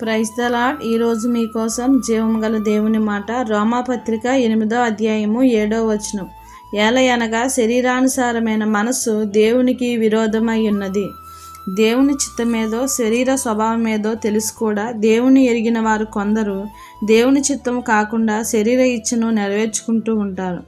Praise the lord ఈరోజు మీకోసం జీవం గల దేవుని మాట రోమాపత్రిక ఎనిమిదో అధ్యాయము ఏడో వచనం. ఏలయనగా శరీరానుసారమైన మనస్సు దేవునికి విరోధమై ఉన్నది. దేవుని చిత్తమేదో శరీర స్వభావమేదో తెలుసు కూడా దేవుని ఎరిగిన వారు కొందరు దేవుని చిత్తము కాకుండా శరీర ఇచ్చను నెరవేర్చుకుంటూ ఉంటారు.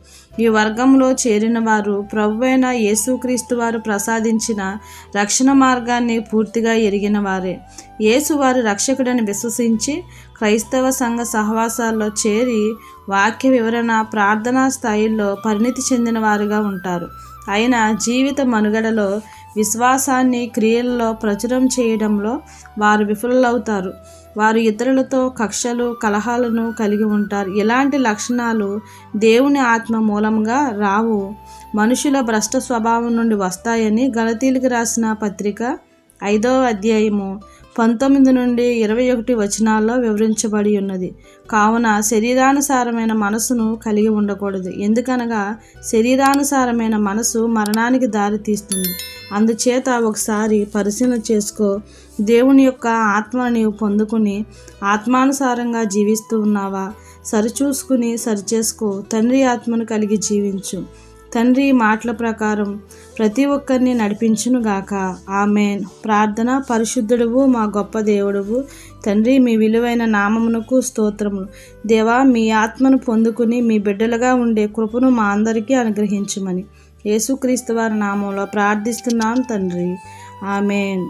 ఈ వర్గంలో చేరిన వారు ప్రభువైన యేసుక్రీస్తు వారు ప్రసాదించిన రక్షణ మార్గాన్ని పూర్తిగా ఎరిగిన వారే. యేసు వారు రక్షకుడని విశ్వసించి క్రైస్తవ సంఘ సహవాసాల్లో చేరి వాక్య వివరణ ప్రార్థనా స్థాయిల్లో పరిణితి చెందిన వారుగా ఉంటారు. అయినా జీవిత మనుగడలో విశ్వాసాన్ని క్రియల్లో ప్రచురం చేయడంలో వారు విఫలవుతారు వారు ఇతరులతో కక్షలు కలహాలను కలిగి ఉంటారు. ఇలాంటి లక్షణాలు దేవుని ఆత్మ మూలంగా రావు? మనుషుల భ్రష్ట స్వభావం నుండి వస్తాయని గలతీలకు రాసిన పత్రిక ఐదవ అధ్యాయము పంతొమ్మిది నుండి ఇరవై ఒకటి వచనాల్లో వివరించబడి ఉన్నది. కావున శరీరానుసారమైన మనసును కలిగి ఉండకూడదు. ఎందుకనగా శరీరానుసారమైన మనసు మరణానికి దారి తీస్తుంది అందుచేత ఒకసారి పరిశీలన చేసుకో. దేవుని యొక్క ఆత్మను నీవు పొందుకుని ఆత్మానుసారంగా జీవిస్తూ ఉన్నావా? సరిచూసుకుని సరిచేసుకో. తండ్రి ఆత్మను కలిగి జీవించు. తండ్రి మాటల ప్రకారం ప్రతి ఒక్కరిని నడిపించునుగాక ఆమెన్. ప్రార్థన పరిశుద్ధుడువు మా గొప్ప దేవుడువు. తండ్రి మీ విలువైన నామమునకు స్తోత్రములు. దేవా మీ ఆత్మను పొందుకుని మీ బిడ్డలుగా ఉండే కృపను మా అందరికీ అనుగ్రహించమని. యేసుక్రీస్తు వారి నామంలో ప్రార్థిస్తున్నాను తండ్రి. ఆమెన్.